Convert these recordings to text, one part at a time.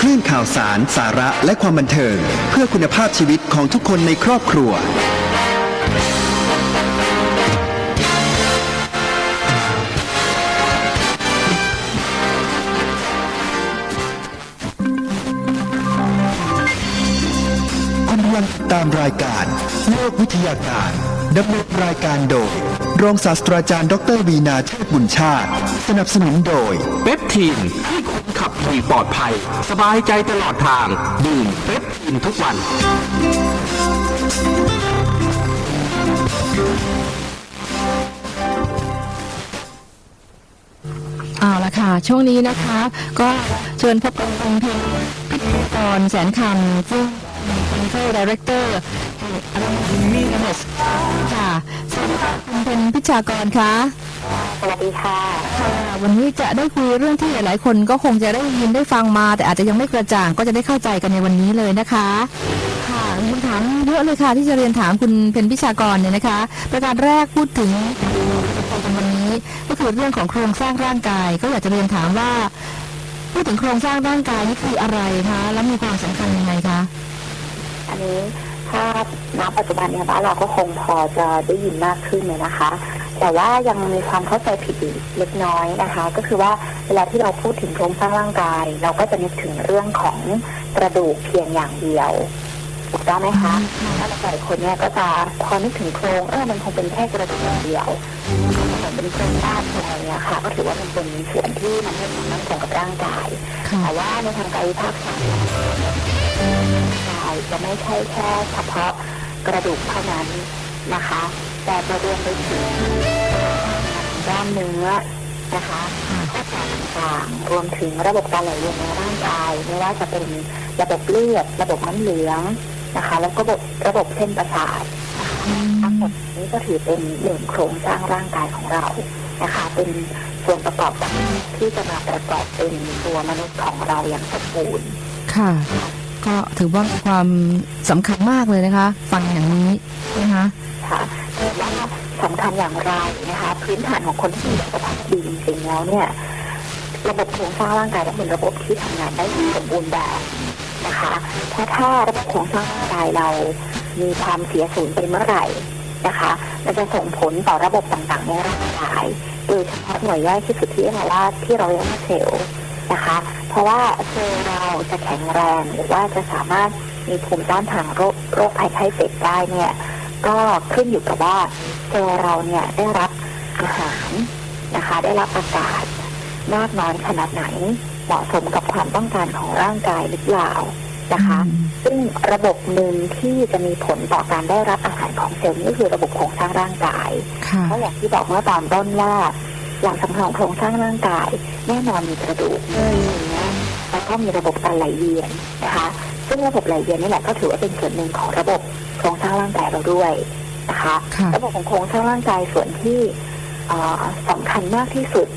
คลื่นข่าวสาร สาระและความบันเทิง เพื่อคุณภาพชีวิตของทุกคนในครอบครัว คุณกำลังติดตามรายการโลกวิทยาการดำเนินรายการโดย รองศาสตราจารย์ดรวีนาเทพบุญชาติ สนับสนุนโดย เปปทีนให้คุณีปลอดภัย สบายใจตลอดทาง ดื่มเป๊ปทีนทุกวัน เอาละค่ะ ช่วงนี้นะคะ ก็เชิญพบกับคุณเพนพิธีกรแสนคำซึ่งเป็นเฟลดีเรคเตอร์อาร์มีเนสค่ะสวัสดีค่ะคุณเพนพิชากรคะ สวัสดีค่ะค่ะ วันนี้จะได้คุยเรื่องที่หลายๆ คนก็คงจะได้ยินได้ฟังมา แต่อาจจะยังไม่กระจ่างก็จะได้เข้าใจกันในวันนี้เลยนะคะค่ะมีคำถามเยอะเลยค่ะที่จะเรียนถามคุณเพนพิชากรเนี่ยนะคะ ประการแรกพูดถึงในวันนี้ก็คือเรื่องของโครงสร้างร่างกาย ก็อยากจะเรียนถามว่าพูดถึงโครงสร้างร่างกายนี่คืออะไรคะแล้วมีความสำคัญยังไงคะอันนี้ถ้าณปัจจุบันเนี่ยบ้านเราก็คงพอจะได้ยินมากขึ้นเลยนะคะ แต่ว่ายังมีความเข้าใจผิดอยู่เล็กน้อยนะคะ ก็คือว่าเวลาที่เราพูดถึงโครงสร้างร่างกาย เราก็จะนึกถึงเรื่องของกระดูกเพียงอย่างเดียวถูกต้องไหมคะถ้าหลายคนเนี่ยก็จะพอนึกถึงโครงเออมันคงเป็นแค่กระดูกอย่างเดียวเหมือนเป็นโครงสร้างอะไรเนี่ยค่ะ ก็ถือว่ามันเป็นส่วนที่มันให้ความมั่นคงกับร่างกายค่ะแต่ว่าในทางกายภาพศาสตร์กายจะไม่ใช่แค่เฉพาะกระดูกเท่านั้นนะคะ แต่จะรวมไปถึงกล้ามเนื้อนะคะข้อต่อต่างๆรวมถึงระบบการไหลเวียนในร่างกายไม่ว่าจะเป็นระบบเลือด ระบบน้ำเหลืองนะคะ แล้วก็ระบบระบบเส้นประสาททั้งหมดนี้ก็ถือเป็นหนึ่งโครงสร้างร่างกายของเรานะคะ เป็นส่วนประกอบที่จะมาประกอบเป็นตัวมนุษย์ของเราอย่างสมบูรณ์ค่ะ ก็ถือว่ามีความสำคัญมากเลยนะคะ ฟังอย่างนี้นะคะค่ะแต่ว่า สำคัญอย่างไรนะคะ พื้นฐานของคนที่มีสุขภาพดีจริงๆแล้วเนี่ยระบบโครงสร้างร่างกายต้องเป็นระบบที่ทำงานได้สมบูรณ์แบบนะคะเพราะถ้าระบบโครงสร้างร่างกายเรามีความเสียสูญไปเมื่อไหร่นะคะมันจะส่งผลต่อระบบต่างๆในร่างกายโดยเฉพาะหน่วยย่อยที่สุดที่เรียกว่าที่เราเรียกว่าเซลล์นะคะ เพราะว่าเซลล์เราจะแข็งแรงหรือว่าจะสามารถมีภูมิต้านทานโรคโรคภัยไข้เจ็บได้เนี่ย ก็ขึ้นอยู่กับว่าเซลล์เราเนี่ยได้รับอาหารนะคะ ได้รับอากาศมากน้อยขนาดไหน เหมาะสมกับความต้องการของร่างกายหรือเปล่านะคะ ซึ่งระบบหนึ่งที่จะมีผลต่อการได้รับอาหารของเซลล์นี่ก็คือระบบโครงสร้างร่างกายค่ะเพราะอย่างที่บอกเมื่อตอนต้นว่าอย่างสำคัญของโครงสร้างร่างกาย แน่นอนมีกระดูกมีเนื้อแล้วก็มีระบบการไหลเวียนนะคะ ซึ่งระบบไหลเวียนนี่แหละก็ถือว่าเป็นส่วนหนึ่งของระบบโครงสร้างร่างกายเราด้วยนะคะค่ะระบบของโครงสร้างร่างกายส่วนที่เอ่อสำคัญมากที่สุด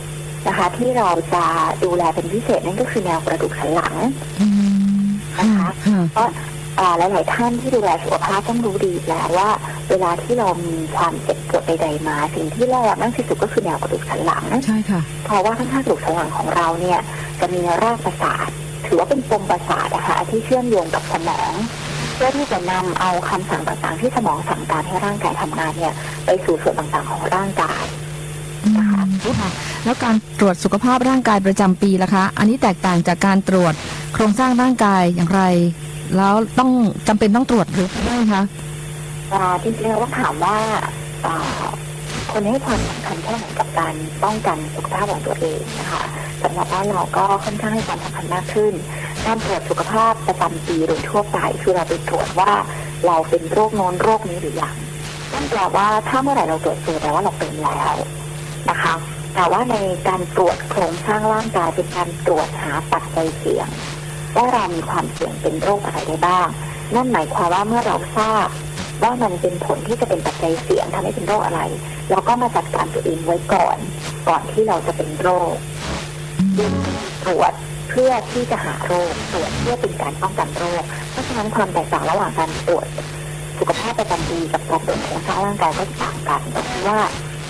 นะคะ ที่เราจะดูแลเป็นพิเศษนั่นก็คือแนวกระดูกสันหลังอืมค่ะค่ะเพราะอ่าหลาย ๆ ท่านที่ดูแลสุขภาพต้องรู้ดีแล้วว่า เวลาที่เรามีความเจ็บปวดใดๆมา สิ่งที่แรกมากที่สุดก็คือแนวกระดูกสันหลังใช่ค่ะเพราะว่าข้างๆกระดูกสันหลังของเราเนี่ย จะมีรากประสาท ถือว่าเป็นปมประสาทนะคะที่เชื่อมโยงกับสมองเพื่อที่จะนำเอาคำสั่งต่างๆที่สมองสั่งการให้ร่างกายทำงานเนี่ย ไปสู่ส่วนต่างๆของร่างกายนะคะค่ะแล้วการตรวจสุขภาพร่างกายประจำปีล่ะคะ อันนี้แตกต่างจากการตรวจโครงสร้างร่างกายอย่างไร แล้วต้องจำเป็นต้องตรวจหรือไม่คะอ่าจริงๆแล้วถามว่าอ่าคนให้ความสำคัญแค่ไหนกับการป้องกันสุขภาพของตัวเองนะคะ สำหรับบ้านเราก็ค่อนข้างให้ความสำคัญมากขึ้นการตรวจสุขภาพประจำปีโดยทั่วไปคือเราไปตรวจว่าเราเป็นโรคโน้นโรคนี้หรือยังนั่นแปลว่าถ้าเมื่อไหร่เราตรวจเจอแปลว่าเราเป็นแล้วนะคะ แต่ว่าในการตรวจโครงสร้างร่างกายเป็นการตรวจหาปัจจัยเสี่ยงว่าเรามีความเสี่ยงเป็นโรคอะไรได้บ้าง นั่นหมายความว่าเมื่อเราทราบว่ามันเป็นผลที่จะเป็นปัจจัยเสี่ยงทำให้เป็นโรคอะไร เราก็มาจัดการตัวเองไว้ก่อน ก่อนที่เราจะเป็นโรค ตรวจเพื่อที่จะหาโรคตรวจเพื่อเป็นการป้องกันโรค เพราะฉะนั้นความแตกต่างระหว่างการตรวจสุขภาพประจำปีกับการตรวจโครงสร้างร่างกายก็ต่างกันตรงที่ว่า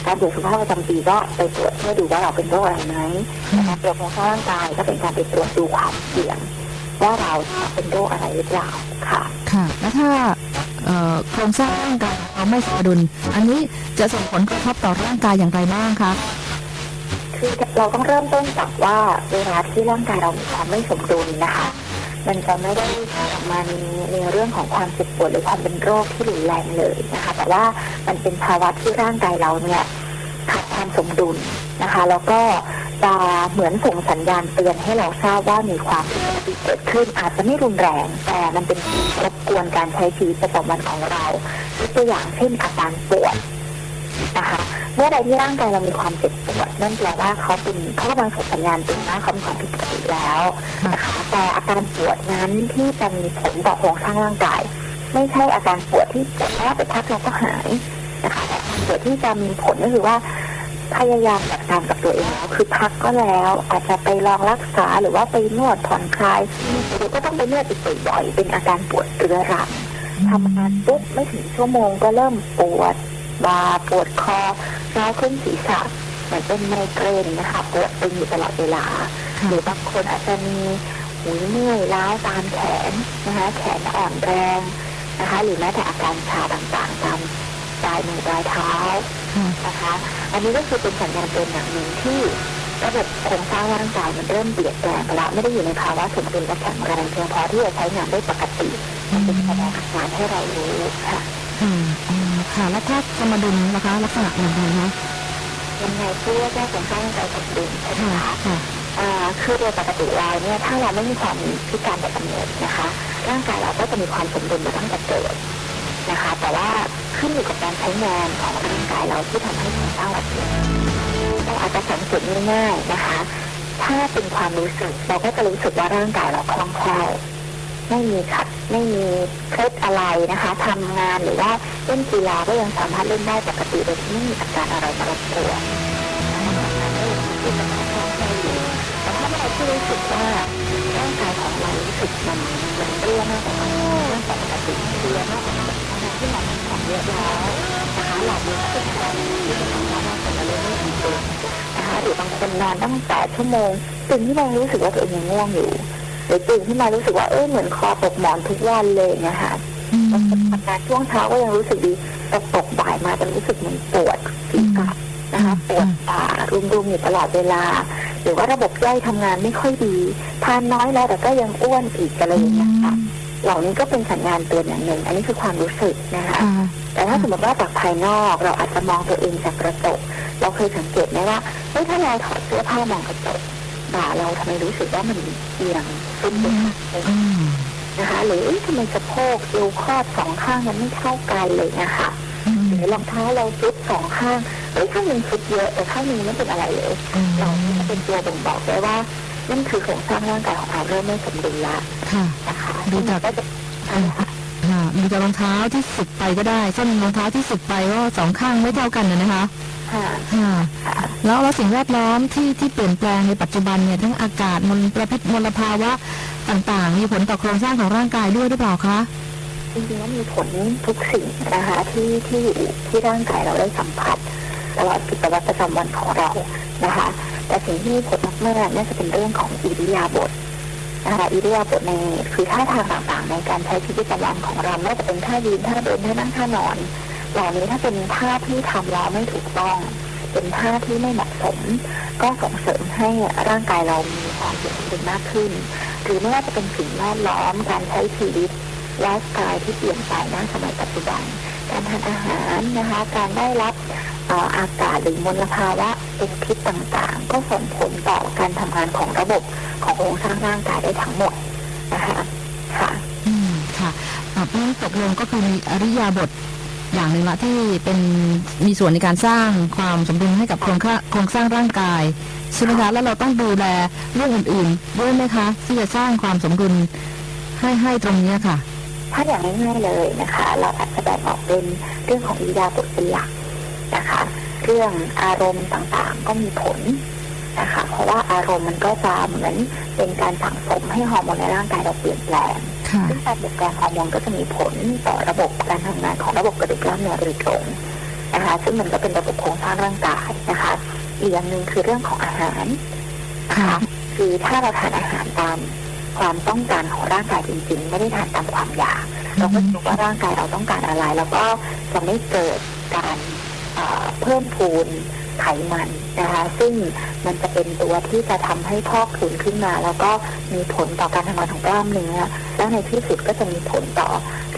การตรวจสุขภาพประจำปีก็ไปตรวจเพื่อดูว่าเราเป็นโรคอะไรไหมนะคะตรวจโครงสร้างร่างกายก็เป็นการไปตรวจดูความเสี่ยงว่าเราเป็นโรคอะไรหรือเปล่าค่ะค่ะ แล้วถ้าเอ่อโครงสร้างร่างกายเราไม่สมดุล อันนี้จะส่งผลกระทบต่อร่างกายอย่างไรบ้างคะ คือเราต้องเริ่มต้นจากว่าเวลาที่ร่างกายเรามีความไม่สมดุลนะคะ มันจะไม่ได้ออกมาในในเรื่องของความเจ็บปวดหรือความเป็นโรคที่รุนแรงเลยนะคะ แต่ว่ามันเป็นภาวะที่ร่างกายเราเนี่ยขาดความสมดุลนะคะ แล้วก็จะเหมือนส่งสัญญาณเตือนให้เราทราบว่ามีความผิดปกติเกิดขึ้น อาจจะไม่รุนแรงแต่มันเป็นสิ่รบกวนการใช้ชีวิตประจำวันของเราตัวอย่างเช่นอาการปวดนะคะ เมื่อใดที่ร่างกายเรามีความเจ็บปวดนั่นแปลว่าเขาเป็นเขากำลังส่งสัญญาณเตือนว่าเขามีความผิดปกติแล้วนะคะแต่อาการปวดนั้นที่จะมีผลต่อโครงสร้างร่างกาย ไม่ใช่อาการปวดที่ปวดแล้วไปพักเราก็หายนะคะแต่อาการปวดที่จะมีผลก็คือว่าพยายามจัดการกับตัวเองแล้วคือพักก็แล้ว อาจจะไปลองรักษาหรือว่าไปนวดผ่อนคลายหรือก็ต้องไปนวดอีกบ่อยๆเป็นอาการปวดเรื้อรังทำงานปุ๊บไม่ถึงชั่วโมงก็เริ่มปวด บ่าปวดคอร้าวขึ้นศีรษะเหมือนเป็นไมเกรนนะคะปวดตึงอยู่ตลอดเวลาค่ะหรือบางคนอาจจะมีหูเมื่อยล้าวตามแขนนะคะแขนอ่อนแรงนะคะ หรือแม้แต่อาการชาต่างๆตามปลายมือปลายเท้าค่ะนะคะ อันนี้ก็คือเป็นสัญญาณเตือนอย่างหนึ่งที่ระบบโครงสร้างร่างกายมันเริ่มเปลี่ยนแปลงไปแล้วไม่ได้อยู่ในภาวะสมดุลและแข็งแรงเพียงพอที่จะใช้งานได้ปกติมันเป็นแสดงอาการให้เรารู้ค่ะ ค่ะอืมค่ะ แล้วถ้าสมดุลนะคะ ลักษณะอย่างไรคะยังไงเพื่อแก้โครงสร้างร่างกายสมดุลใช่ไหมค่ะคะค่ะอ่าคือโดยปกติแล้วเนี่ยถ้าเราไม่มีความพิการแต่กำเนิดนะคะ ร่างกายเราก็จะมีความสมดุลมาตั้งแต่เกิดนะคะ แต่ว่าขึ้นอยู่กับการใช้งานของร่างกายเราที่ทำให้โครงสร้างเราเปลี่ยนเราอาจจะสังเกตง่ายๆนะคะ ถ้าเป็นความรู้สึกเราก็จะรู้สึกว่าร่างกายเราคล่องแคล่ว ไม่มีขัดไม่มีเคล็ดอะไรนะคะทำงานหรือว่าเล่นกีฬาก็ยังสามารถเล่นได้ปกติโดยที่ไม่มีอาการอะไรมารบกวนแต่ถ้าเราที่รู้สึกว่าร่างกายของเรารู้สึกมันมันเปรี้ยมากกว่าเรื่องปกติเพลียมากกว่าทั้งที่เราทำเยอะแล้วนะคะหลับเยอะขึ้นแล้วที่จะทำให้ร่างกายเราเริ่มไม่ดีนนะคะหรือบางคนนอนตั้งแต่ชั่วโมงตื่นขึ้นมารู้สึกว่าตัวเองยังง่วงอยู่ รือตื่นขึ้นมารู้สึกว่าเออเหมือนคอตกหมอนทุกวันเลยเนะคะอืมบางคนทำงานช่วงเช้าก็ยังรู้สึกดีแต่ตกบ่ายมาจะรู้สึกเหมันปวดศีรษะนะคะปวดบ่ารุมๆอยู่ตลอดเวลา หรือว่าระบบย่อยทำงานไม่ค่อยดีทานน้อยแล้วแต่ก็ยังอ้วนอีกอะไรอย่างเงี้ยค่ะเหล่านี้ก็เป็นสัญญาณเตือนอย่างหนึ่ง อันนี้คือความรู้สึกนะคะค่ะแต่ถ้าสมมติว่าจากภายนอกเราอาจจะมองตัวเองจากกระจก เราเคยสังเกตไหมว่าเฮ้ยถ้าเราถอดเสื้อผ้ามองกระจก บ่าเราทำไมรู้สึกว่ามันเอียงขึ้นไปอืมนะคะ หรือเอ๊ะทำไมสะโพกเอวคอดสองข้างมันไม่เท่ากันเลยนะคะอืมหรือรองเท้าเราซุดสองข้างเอ้ยข้างหนึ่งซุดเยอะแต่ข้างหนึ่งไม่เป็นอะไรเลยอืมเราจะเป็นตัวบ่งบอกได้ว่านั่นคือโครงสร้างร่างกายของเราเริ่มไม่สมดุลละค่ะนะคะดูจากก็จะอ่าค่ะค่ะดูจากรองเท้าที่สึกไปก็ได้ส้นรองเท้าที่สึกไปก็สองข้างไม่เท่ากันนะนะคะ ค่ะค่ะ ค่ะ แล้วแล้วสิ่งแวดล้อมที่ที่เปลี่ยนแปลงในปัจจุบันเนี่ยทั้งอากาศมลประพิษมลภาวะต่างๆ มีผลต่อโครงสร้างของร่างกายด้วยหรือเปล่าคะจริงๆแล้วมีผลทุกสิ่งนะคะที่ที่อยู่ที่ร่างกายเราได้สัมผัสตลอดกิจวัตรประจำวันของเรานะคะ แต่สิ่งที่มีผลมากๆน่าจะเป็นเรื่องของอิริยาบถนะคะอิริยาบถในคือท่าทางต่างๆ ในการใช้ชีวิตประจำวันของเราไม่ว่าจะเป็นท่ายืนท่าเดินท่านั่งท่านอน เหล่านี้ถ้าเป็นท่าที่ทำแล้วไม่ถูกต้อง เป็นท่าที่ไม่เหมาะสม ก็ส่งเสริมให้ร่างกายเรามีความเสี่ยงมากขึ้น หรือไม่ว่าจะเป็นสิ่งแวดล้อมการใช้ชีวิตไลฟ์สไตล์ที่เปลี่ยนไปณสมัยปัจจุบัน การทานอาหารนะคะ การได้รับอากาศหรือมลภาวะเป็นพิษต่างๆ ก็ส่งผลต่อการทำงานของระบบของโครงสร้างร่างกายได้ทั้งหมดนะคะค่ะ อืมค่ะเพราะฉะนั้นตกลงก็คือมีอริยาบท อย่างหนึ่งละที่เป็นมีส่วนในการสร้างความสมดุลให้กับโครงค่าโครงสร้างร่างกายใช่ไหมคะแล้วเราต้องดูแลเรื่องอื่นๆด้วยไหมคะ ที่จะสร้างความสมดุลให้ให้ตรงเนี้ยค่ะ ถ้าอย่างง่ายๆเลยนะคะ เราอาจจะแบ่งออกเป็นเรื่องของอิยาบถเป็นหลักนะคะ เรื่องอารมณ์ต่างๆก็มีผลนะคะ เพราะว่าอารมณ์มันก็จะเหมือนเป็นการสั่งสมให้ฮอร์โมนในร่างกายเราเปลี่ยนแปลง ซึ่งการเปลี่ยนแปลงฮอร์โมนก็จะมีผลต่อระบบการทำงานของระบบกระดูกกล้ามเนื้อโดยตรงนะคะซึ่งมันก็เป็นระบบโครงสร้างร่างกายนะคะอีกอย่างหนึ่งคือเรื่องของอาหารนะค่ะคะคือถ้าเราทานอาหารตามความต้องการของร่างกายจริง ๆ ไม่ได้ทานตามความอยากเราก็รู้ว่าร่างกายเราต้องการอะไร แล้วก็จะไม่เกิดการเอ่อเพิ่มพูน ไขมันนะคะ ซึ่งมันจะเป็นตัวที่จะทำให้พอกพูนขึ้นมา แล้วก็มีผลต่อการทำงานของกล้ามเนื้อ แล้วในที่สุดก็จะมีผลต่อ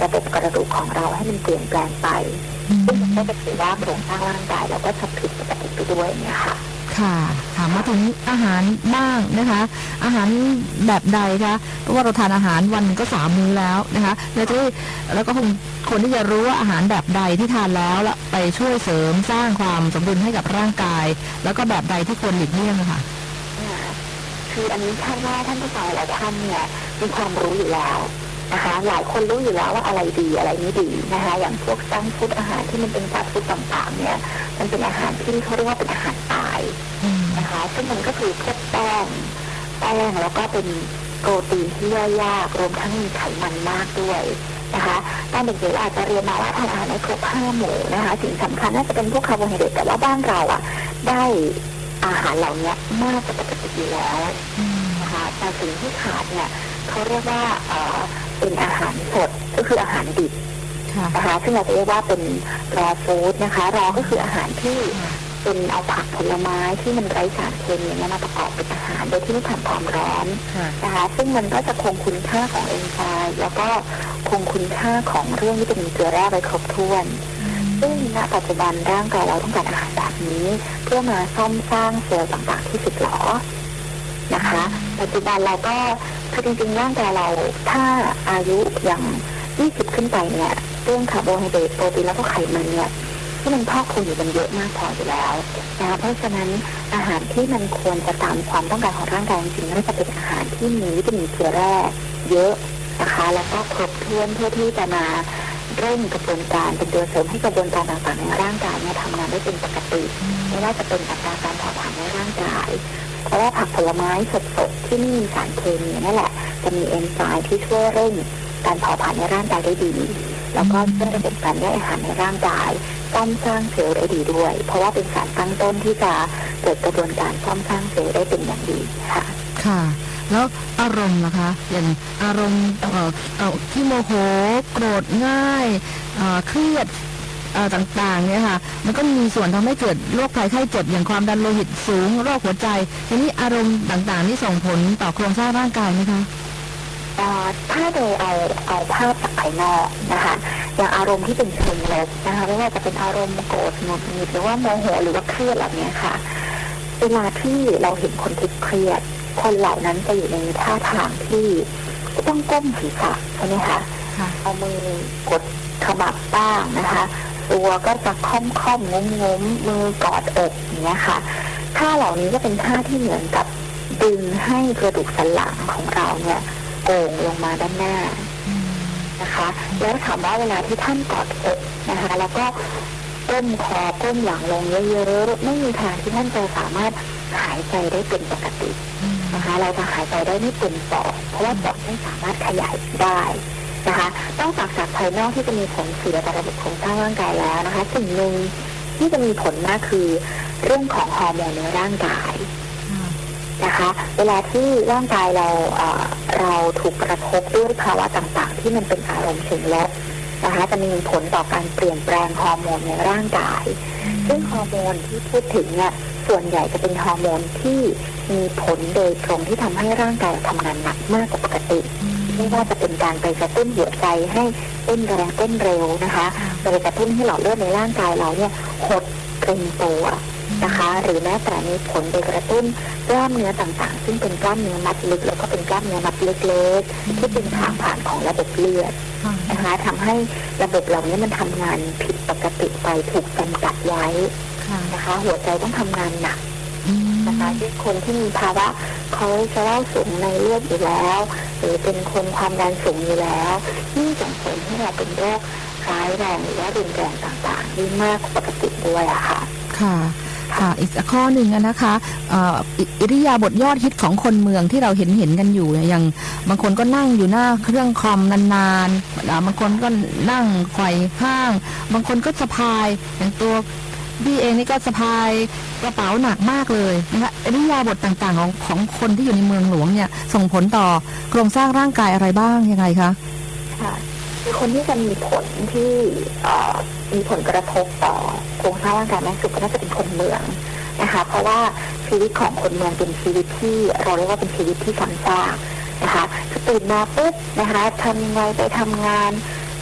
ระบบกระดูกของเราให้มันเปลี่ยนแปลงไปซึ่งมันก็จะถือว่าโครงสร้างร่างกายเราก็จะผิดปกติไปด้วยเนี่ยค่ะ ค่ะถามมาถึงอาหารบ้างนะคะ อาหารแบบใดคะเพราะว่าเราทานอาหารวันก็สามมื้อแล้วนะคะแล้วจะได้แล้วก็คงคนที่จะรู้ว่าอาหารแบบใดที่ทานแล้วแล้วไปช่วยเสริมสร้างความสมดุลให้กับร่างกาย แล้วก็แบบใดที่ควรหลีกเลี่ยงอะค่ะคืออันนี้คาดว่าท่านผู้ฟังหลายท่านเนี่ยมีความรู้อยู่แล้ว นะคะ หลายคนรู้อยู่แล้วว่าอะไรดีอะไรไม่ดีนะคะ อย่างพวกซังฟุตอาหารที่มันเป็นฟาสต์ฟู้ดต่างๆ เนี่ย มันเป็นอาหารที่เขาเรียกว่าเป็นอาหารตายนะคะซึ่งมันก็คือพวกแป้งแป้งแล้วก็เป็นโปรตีนที่ย่อยยากรวมทั้งมีไขมันมากด้วยนะคะตอนเด็กๆอาจจะเรียนมาว่าทานอาหารไม่ครบห้าหมู่นะคะ สิ่งสำคัญน่าจะเป็นพวกคาร์โบไฮเดรตแต่ว่าบ้านเราอะ ได้อาหารเหล่านี้มากกว่าปกติอยู่แล้วนะคะแต่สิ่งที่ขาดเนี่ย เขาเรียกว่าเอ่อเป็นอาหารสดก็คืออาหารดิบค่ะนะคะซึ่งเราจะเรียกว่าเป็นรอฟู้ดนะคะรอก็คืออาหารที่เป็นเอาผักผลไม้ที่มันไร้สารเคมีเนี่ยมาประกอบเป็นอาหารโดยที่ไม่ผ่านความร้อนค่ะนะคะซึ่งมันก็จะคงคุณค่าของเอนไซม์แล้วก็คงคุณค่าของเรื่องวิตามินเกลือแร่ไว้ครบถ้วน ซึ่งณปัจจุบันร่างกายเราต้องการอาหารแบบนี้ เพื่อมาซ่อมสร้างเซลล์ต่างๆที่สึกหรอนะคะ ปัจจุบันเราก็คือจริงๆร่างกายเราถ้าอายุอย่าง 20 ขึ้นไปเนี่ยเรื่องคาร์โบไฮเดรตโปรตีนแล้วก็ไขมันเนี่ยที่มันพอกพูนอยู่มันเยอะมากพออยู่แล้วนะคะเพราะฉะนั้นอาหารที่มันควรจะตามความต้องการของร่างกายจริงๆน่าจะเป็นอาหารที่มีวิตามินเกลือแร่เยอะนะคะแล้วก็ครบถ้วนเพื่อที่จะมาเร่งกระบวนการเป็นตัวเสริมให้กระบวนการต่างๆในร่างกายเนี่ยทำงานได้เป็นปกติไม่ว่าจะเป็นอัตราการเผาผลาญในร่างกาย ราะว่าผักผลไม้สดๆที่ไม่มีสารเคมีนั่นแหละ จะมีเอนไซม์ที่ช่วยเร่งการเผาผลาญในร่างกายได้ดี แล้วก็ช่วยระบบการย่อยอาหารในร่างกายซ่อมสร้างเซลล์ได้ดีด้วย เพราะว่าเป็นสารตั้งต้นที่จะเกิดกระบวนการซ่อมสร้างเซลล์ได้เป็นอย่างดีค่ะ ค่ะ แล้วอารมณ์นะคะ อย่างอารมณ์ที่โมโหโกรธง่ายเครียด ต่างๆเนี่ยค่ะ มันก็มีส่วนทำให้เกิดโรคภัยไข้เจ็บอย่างความดันโลหิตสูงโรคหัวใจ ทีนี้อารมณ์ต่างๆนี่ส่งผลต่อโครงสร้างร่างกายไหมคะเอ่อถ้าโดยเอาเอาภาพจากภายนอกนะคะอย่างอารมณ์ที่เป็นเชิงลบนะคะไม่ว่าจะเป็นอารมณ์โกรธหงุดหงิดหรือว่าโมโหหรือว่าเครียดเหล่านี้ค่ะเวลาที่เราเห็นคนที่เครียด คนเหล่านั้นจะอยู่ในท่าทางที่ต้องก้มศีรษะใช่ไหมคะค่ะเอามือกดขมับบ้างนะคะ ตัวก็จะค่อมค่อมๆงุ้มงุ้มมือกอดอกอย่างเงี้ยค่ะท่าเหล่านี้ก็เป็นท่าที่เหมือนกับดึงให้กระดูกสันหลังของเราเนี่ยโก่งลงมาด้านหน้านะคะ แล้วถามว่าเวลาที่ท่านกอดอกนะคะ แล้วก็ก้มคอก้มหลังลงเยอะๆไม่มีทางที่ท่านจะสามารถหายใจได้เป็นปกตินะคะ เราจะหายใจได้ไม่เต็มปอดเพราะว่าปอดไม่สามารถขยายได้ นะคะต้องจากจากภายนอกที่จะมีผลเสียต่อระบบโครงสร้างร่างกายแล้วนะคะสิ่งหนึ่งที่จะมีผลมากคือ เรื่องของฮอร์โมนในร่างกายนะคะ เวลาที่ร่างกายเราเอ่อเราถูกกระทบด้วยภาวะต่างๆ ที่มันเป็นอารมณ์เชิงลบนะคะจะมีผลต่อการเปลี่ยนแปลงฮอร์โมนในร่างกาย ซึ่งฮอร์โมนที่พูดถึงเนี่ยส่วนใหญ่จะเป็นฮอร์โมนที่มีผลโดยตรงที่ทำให้ร่างกายทำงานหนักมากกว่าปกติ ไม่ว่าจะเป็นการไปกระตุ้นหัวใจให้เต้นแรงเต้นเร็วนะคะไปกระตุ้นให้หลอดเลือดในร่างกายเราเนี่ยหดเกร็งตัวนะคะ หรือแม้แต่มีผลไปกระตุ้นกล้ามเนื้อต่างๆ ซึ่งเป็นกล้ามเนื้อมัดลึกแล้วก็เป็นกล้ามเนื้อมัดเล็กๆที่เป็นทางผ่านของระบบเลือดนะคะทำให้ระบบเหล่านี้มันทำงานผิดปกติไปถูกจำกัดไว้ค่ะนะคะ หัวใจต้องทำงานหนักอืม นะคะที่คนที่มีภาวะคอเลสเตอรอลสูงในเลือดอยู่แล้ว หรือเป็นคนความดันสูงอยู่แล้วนี่ส่งผลให้เราเป็นโรคร้ายแรงหรือว่ารุนแรงต่างๆได้มากกว่าปกติด้วยอะค่ะ ค่ะค่ะอีกข้อหนึ่งนะคะอิริยาบถยอดฮิตของคนเมืองที่เราเห็นเห็นกันอยู่อย่างบางคนก็นั่งอยู่หน้าเครื่องคอมนานๆบางคนก็นั่งไขว่ห้าง บางคนก็สะพายอย่างตัว พี่เองนี่ก็สะพายกระเป๋าหนักมากเลยนะคะอริยาบถต่างๆของของคนที่อยู่ในเมืองหลวงเนี่ย ส่งผลต่อโครงสร้างร่างกายอะไรบ้างยังไงคะค่ะคือคนที่จะมีผลที่มีผลกระทบต่อโครงสร้างร่างกายมากที่สุดก็น่าจะเป็นคนเมืองนะคะ เพราะว่าชีวิตของคนเมืองเป็นชีวิตที่เราเรียกว่าเป็นชีวิตที่ซ้ำซากนะคะตื่นมาปุ๊บนะคะทำยังไงไปทำงาน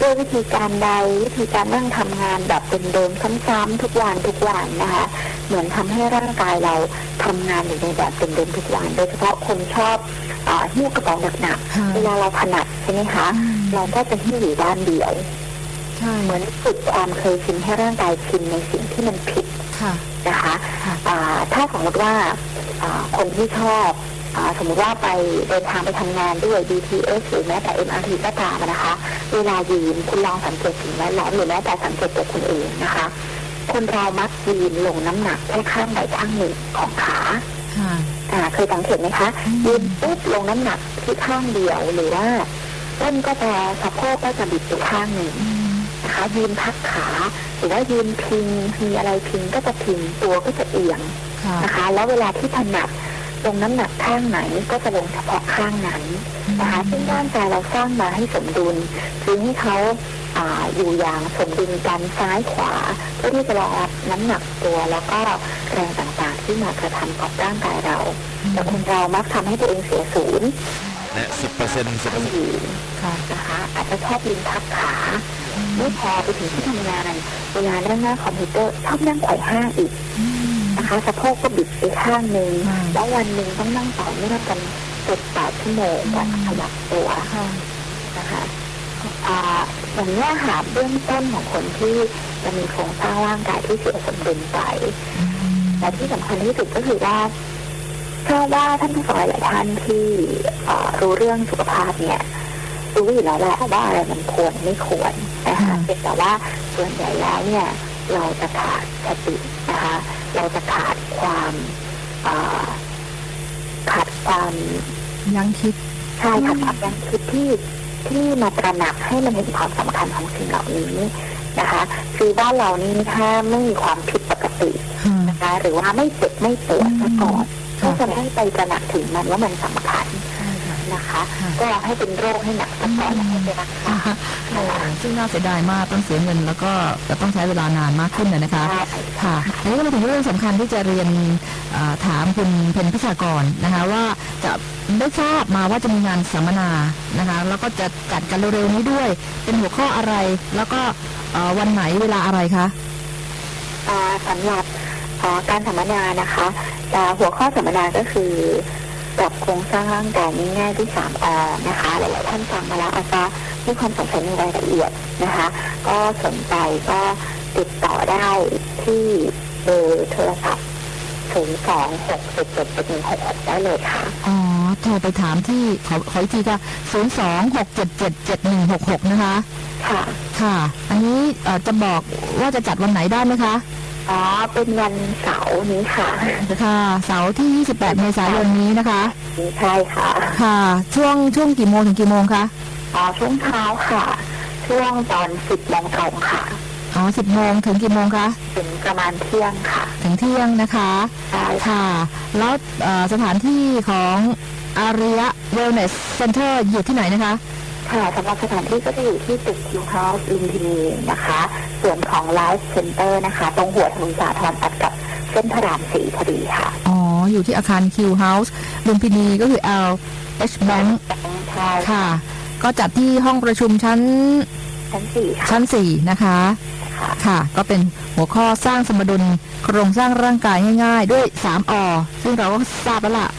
ด้วยวิธีการใดวิธีการนั่งทำงานแบบเดิมๆซ้ำๆทุกวันทุกวันนะคะ เหมือนทำให้ร่างกายเราทำงานอยู่ในแบบเดิมๆทุกวัน โดยเฉพาะคนชอบเอ่อหิ้วกระเป๋าหนักค่ะๆเวลาเราถนัดใช่ไหมคะเราก็จะหิ้วอยู่ด้านเดียวใช่เหมือนฝึกความเคยชินให้ร่างกายชินในสิ่งที่มันผิดค่ะนะคะค่ะอ่าถ้าสมมติว่าอ่าคนที่ชอบอา สมมติว่าไปเดินทางไปทำงานด้วย BTS หรือแม้แต่ MRT ก็ตามนะคะ เวลายืนคุณลองสังเกตสิ่งแวดล้อมหรือแม้แต่สังเกตตัวคุณเองนะคะ คนเรามักยืนลงน้ำหนักแค่ข้างใดข้างหนึ่งของขาค่ะอ่าเคยสังเกตไหมคะยืนปุ๊บลงน้ำหนักที่ข้างเดียวหรือว่าต้นก็จะสะโพกก็จะบิดไปข้างหนึ่งนะคะยืนพักขา หรือว่ายืนพิงมีอะไรพิงก็จะพิงตัวก็จะเอียงค่ะนะคะ แล้วเวลาที่ถนัด ลงน้ำหนักข้างไหนก็จะลงเฉพาะข้างนั้นนะคะซึ่งร่างกายเราสร้างมาให้สมดุลคือให้เขาอ่าอยู่อย่างสมดุลกันซ้ายขวาเพื่อที่จะรองรับน้ำหนักตัว แล้วก็แรงต่างๆที่มากระทำกับร่างกายเรา แต่คนเรามักทำให้ตัวเองเสียศูนย์นะสิบเปอร์เซ็นต์สิบเปอร์เซ็นต์ยืนค่ะนะคะอาจจะชอบยืนทับขาไม่พอไปถึงที่ทำงานเวลานั่งหน้าคอมพิวเตอร์ชอบนั่งไขว่ห้างอีก นะคะสะโพกก็บิดไปข้างหนึ่งอืมแล้ววันหนึ่งต้องนั่งต่อเนื่องกันเจ็ดแปดชั่วโมงกว่าจะขยับตัวค่ะนะคะอ่าอย่างนี้ยค่ะเบื้องต้นของคนที่จะมีโครงสร้างร่างกายที่เสียสมดุลไปและที่สำคัญที่สุดก็คือว่าเชื่อว่าท่านผู้ฟังหลายท่านที่เอ่อรู้เรื่องสุขภาพเนี่ยรู้อยู่แล้วแหละว่าอะไรมันควรไม่ควรนะคะอืมเพียงแต่ว่าส่วนใหญ่แล้วเนี่ยเราจะขาดสตินะคะ เราจะขาดความเอ่อขาดความยังคิดใช่ขาดความยังคิดที่ที่มาตระหนักให้มันเห็นความสำคัญของสิ่งเหล่านี้นะคะคือบ้านเรานี่ถ้าไม่มีความผิดปกติค่ะนะคะหรือว่าไม่เจ็บไม่ปวดมาก่อนค่ะก็จะไม่ไปตระหนักถึงมันว่ามันสำคัญ ก็ให้เป็นโรคให้หนักซะก่อนแล้วให้ไปรักษาโอ้ซึ่งน่าเสียดายมากต้องเสียเงิน แล้วก็จะต้องใช้เวลานานมากขึ้นเลยนะคะได้ค่ะอันนี้ก็มาถึงเรื่องสำคัญที่จะเรียนเอ่อถามคุณเพนพิชากรนะคะว่าจะได้ทราบมาว่าจะมีงานสัมมนานะคะแล้วก็จะจัดกันเร็วๆนี้ด้วย เป็นหัวข้ออะไร แล้วก็เอ่อวันไหนเวลาอะไรคะอ่าสำหรับอ่าการสัมมนานะคะอ่าหัวข้อสัมมนาก็คือ ปรับโครงสร้างร่างกายง่ายๆที่สามอนะคะ หลายๆท่านฟังมาแล้วอาจจะมีความสงสัยในรายละเอียดนะคะ ก็สนใจก็ติดต่อได้ที่เบอร์โทรศัพท์0 2 6 7 7 7 1 6 6ได้เลยค่ะ อ๋อ โทรไปถามที่ขอขออีกทีค่ะ0 2 6 7 7 7 1 6 6นะคะ ค่ะ ค่ะ อันนี้เอ่อจะบอกว่าจะจัดวันไหนได้ไหมคะ อ๋อ เป็นวันเสาร์นี้ค่ะ ค่ะ เสาร์ที่ 28 เมษายนนี้นะคะ ใช่ค่ะ ค่ะ ช่วงช่วงกี่โมงถึงกี่โมงคะ อ๋อ ช่วงเช้าค่ะ ช่วงตอน 10โมงตรงค่ะ อ๋อ 10โมงถึงกี่โมงคะ ถึงประมาณเที่ยงค่ะ ถึงเที่ยงนะคะใช่ค่ะค่ะแล้วเอ่อสถานที่ของอาริยะ Wellness Center อยู่ที่ไหนนะคะค่ะสำหรับสถานที่ก็จะอยู่ที่ตึกคิวเฮาส์ลุมพินีนะคะ ส่วนของไลฟ์เซ็นเตอร์นะคะ ตรงหัวถนนสาทรตัดกับเส้นพระรามสี่พอดีค่ะ อ๋อ อยู่ที่อาคาร Q House ลุมพินีก็คือ L H Bank ใช่ค่ะ ก็จัดที่ห้องประชุมชั้น ชั้นสี่ค่ะชั้น4นะคะค่ะค่ะ ก็เป็นหัวข้อสร้างสมดุลโครงสร้างร่างกายง่ายๆ ด้วย 3อซึ่งเราก็ทราบแล้วล่ะ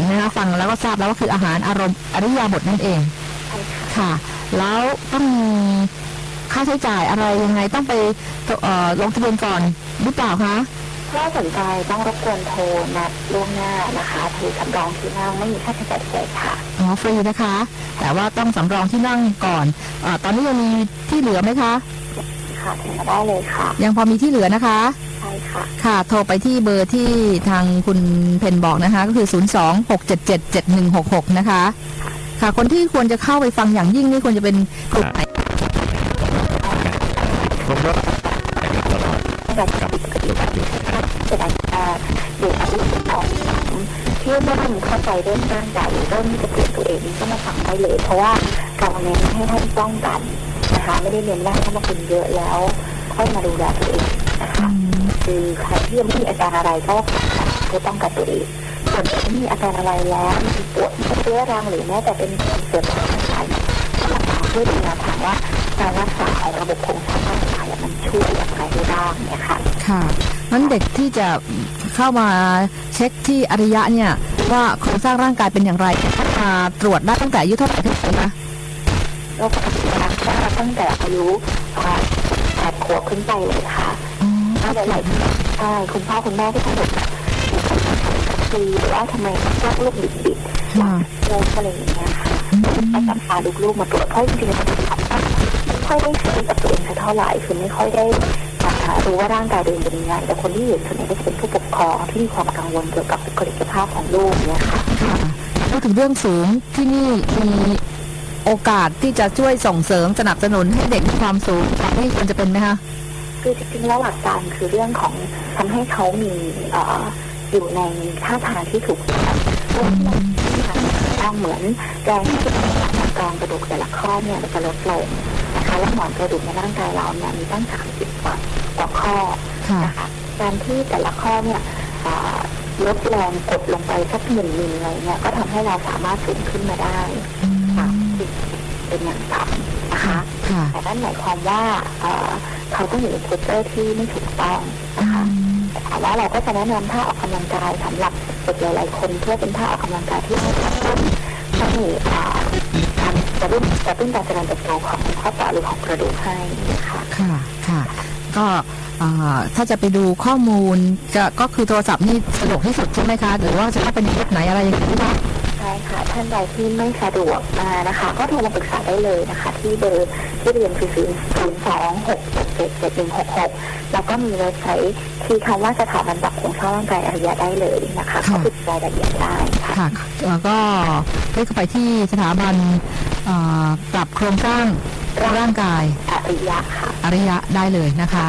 นะคะฟังแล้วก็ทราบแล้วว่าคืออาหารอารมณ์อริยาบทนั่นเองใช่ค่ะค่ะ แล้วต้องมี ค่าใช้จ่ายอะไรยังไงต้องไปเอ่อลงทะเบียนก่อนหรือเปล่าคะถ้าสนใจต้องรบกวนโทรนัดล่วงหน้านะคะคือสำรองที่นั่งไม่มีค่าใช้จ่ายใดๆค่ะอ๋อฟรีนะคะ แต่ว่าต้องสำรองที่นั่งก่อนอาตอนนี้ยังมีที่เหลือไหมคะค่ะถึงมาได้เลยค่ะ ยังพอมีที่เหลือนะคะใช่ค่ะค่ะค่ะ โทรไปที่เบอร์ที่ทางคุณเพนบอกนะคะ ก็คือ 026777166 นะคะค่ะคนที่ควรจะเข้าไปฟังอย่างยิ่งนี่ควรจะเป็นกลุ่มไหน ครบรถนะครับตลอดแบบปกติแบบเป็นอาการเด็กอายุสิบสองที่เริ่มเข้าใจเรื่องร่างกายเริ่มที่จะเปลี่ยนตัวเองนี่ก็มาฟังได้เลย เพราะว่าเราเน้นให้ท่านป้องกันนะคะไม่ได้เน้นว่าถ้ามาเป็นเยอะแล้วค่อยมาดูแลตัวเองนะคะคือใครที่ยังไม่มีอาการอะไรก็เพื่อป้องกันตัวเองส่วนที่มีอาการอะไรแล้วมีปวดมีเรื้อรังหรือแม้แต่เป็นเสื่อมของร่างกายก็มาถามเพื่อดูแลถามว่าการรักษาของระบบโครงสร้าง มันช่วยอย่างไรได้บ้างเนี่ยค่ะค่ะงั้นเด็กที่จะเข้ามาเช็คที่อริยะเนี่ย ว่าโครงสร้างร่างกายเป็นอย่างไรถ้ามาตรวจได้ตั้งแต่อายุเท่าไหร่ถึงคะเราปกติรักษาตั้งแต่อายุอ่าแปดขวบขึ้นไปเลยค่ะถ้าหลายๆใช่คุณพ่อคุณแม่ที่เขาแบบมีปัญหากับซีหรือว่าทำไมชอบลูกบิดบิดๆค่ะโรคอะไรอย่างเงี้ยค่ะให้กับพาลูกๆมาตรวจเพราะจริงๆ ค่อยได้ใช้กับตัวเองสักเท่าไหร่คือไม่ค่อยได้อ่ารู้ว่าร่างกายตัวเองเป็นยังไงแต่คนที่อยู่ส่วนใหญ่ก็จะเป็นผู้ปกครองที่มีความกังวลเกี่ยวกับบุคลิกภาพของลูกเนี่ยค่ะค่ะพูดถึงเรื่องสูงที่นี่มีโอกาสที่จะช่วยส่งเสริมสนับสนุนให้เด็กมีความสูงแบบนี้ควรจะเป็นไหมคะคือจริงๆแล้วหลักการคือเรื่องของทำให้เขามีเอ่ออยู่ในท่าทางที่ถูกต้องเรื่องที่เราตั้งเหมือนแรงที่จะทำให้กรองกระดูกแต่ละข้อเนี่ยมันจะลดลง นะคะและหมอนกระดูกในร่างกายเราเนี่ยมีตั้ง 30 กว่ากว่าข้อค่ะนะคะการที่แต่ละข้อเนี่ยเอ่อลดแรงกดลงไปสักหนึ่งมิลอะไรเนี่ยก็ทำให้เราสามารถสูงขึ้นมาได้สามสิบเป็นอย่างต่ำนะคะค่ะแต่นั่นหมายความว่าเอ่อเขาต้องอยู่ในโพสเตอร์ที่ไม่ถูกต้องนะคะแต่ถามว่าเราก็จะแนะนำท่าออกกำลังกายสำหรับเด็กหลายๆคนเพื่อเป็นท่าออกกำลังกายที่ให้กระตุ้นให้อ่าทำกระตุ้นกระตุ้นการเจริญเติบโตของ ข้อต่อหรือของกระดูกให้นะคะค่ะค่ะ ก็อ่าถ้าจะไปดูข้อมูลจะก็คือโทรศัพท์นี่สะดวกที่สุดใช่ไหมคะ หรือว่าจะต้องเป็นเว็บไหนอะไรอย่างนี้บ้างใช่ค่ะ ท่านใดที่ไม่สะดวกมานะคะ ก็โทรมาปรึกษาได้เลยนะคะ ที่เบอร์ที่เรียนคือศูนย์ศูนย์สองหกเจ็ดเจ็ดเจ็ดหนึ่งหกหกแล้วก็มีเว็บไซต์ที่คำว่าสถาบันปรับโครงสร้างร่างกายอริยะได้เลยนะคะค่ะก็คือรายละเอียดได้ค่ะค่ะแล้วก็เรียกเข้าไปที่สถาบันอ่าปรับโครงสร้าง ร่างกายอริยะค่ะอริยะได้เลยนะคะ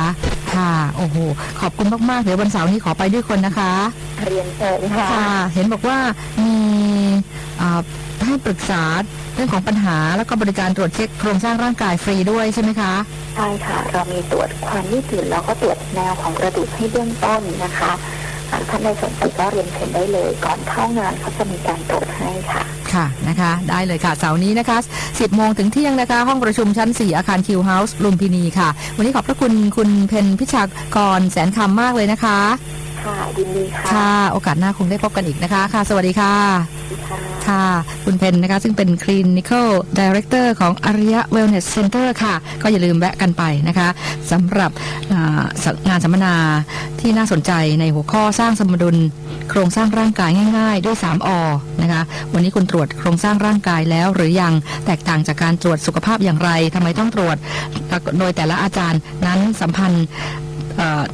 ค่ะ โอ้โห ขอบคุณมาก ๆ เดี๋ยววันเสาร์นี้ขอไปด้วยคนนะคะ เรียนเชิญค่ะ ค่ะ เห็นบอกว่ามีอ่าให้ปรึกษาเรื่องของปัญหาแล้วก็บริการตรวจเช็คโครงสร้างร่างกายฟรีด้วยใช่ไหมคะ ใช่ค่ะ เรามีตรวจความยืดหยุ่นแล้วก็ตรวจแนวของกระดูกให้เบื้องต้นนะคะอ่าท่านใดสนใจก็เรียนเชิญได้เลย ก่อนเข้างานเขาจะมีการตรวจให้ค่ะ ค่ะนะคะ ได้เลยค่ะเสาร์นี้นะคะ 10 โมงถึงเที่ยงนะคะ ห้องประชุมชั้น 4 อาคารคิวเฮาส์ลุมพินีค่ะ วันนี้ขอบพระคุณคุณเพนพิชากรแสนคำมากเลยนะคะ ค่ะยินดีค่ะค่ะ โอกาสหน้าคงได้พบกันอีกนะคะ ค่ะ สวัสดีค่ะ ค่ะ ค่ะ คุณเพนนะคะ ซึ่งเป็น Clinical Director ของ Arya Wellness Center ค่ะ ก็อย่าลืมแวะกันไปนะคะสำหรับอ่างานสัมมนาที่น่าสนใจในหัวข้อสร้างสมดุล โครงสร้างร่างกายง่ายๆ ด้วย 3อนะคะวันนี้คุณตรวจโครงสร้างร่างกายแล้วหรือยังแตกต่างจากการตรวจสุขภาพอย่างไรทำไมต้องตรวจโดยแต่ละอาจารย์นั้นสัมพันธ์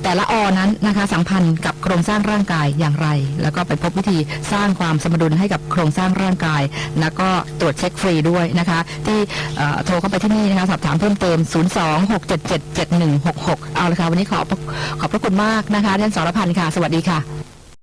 แต่ละออนั้นนะคะสัมพันธ์กับโครงสร้างร่างกายอย่างไร แล้วก็ไปพบวิธีสร้างความสมดุลให้กับโครงสร้างร่างกาย แล้วก็ตรวจเช็คฟรีด้วยนะคะ ที่โทรเข้าไปที่นี่นะคะสอบถามเพิ่มเติม 026777166 เอาละค่ะวันนี้ขอบขอบพระคุณมากนะคะท่านสรพันธ์ค่ะ สวัสดีค่ะ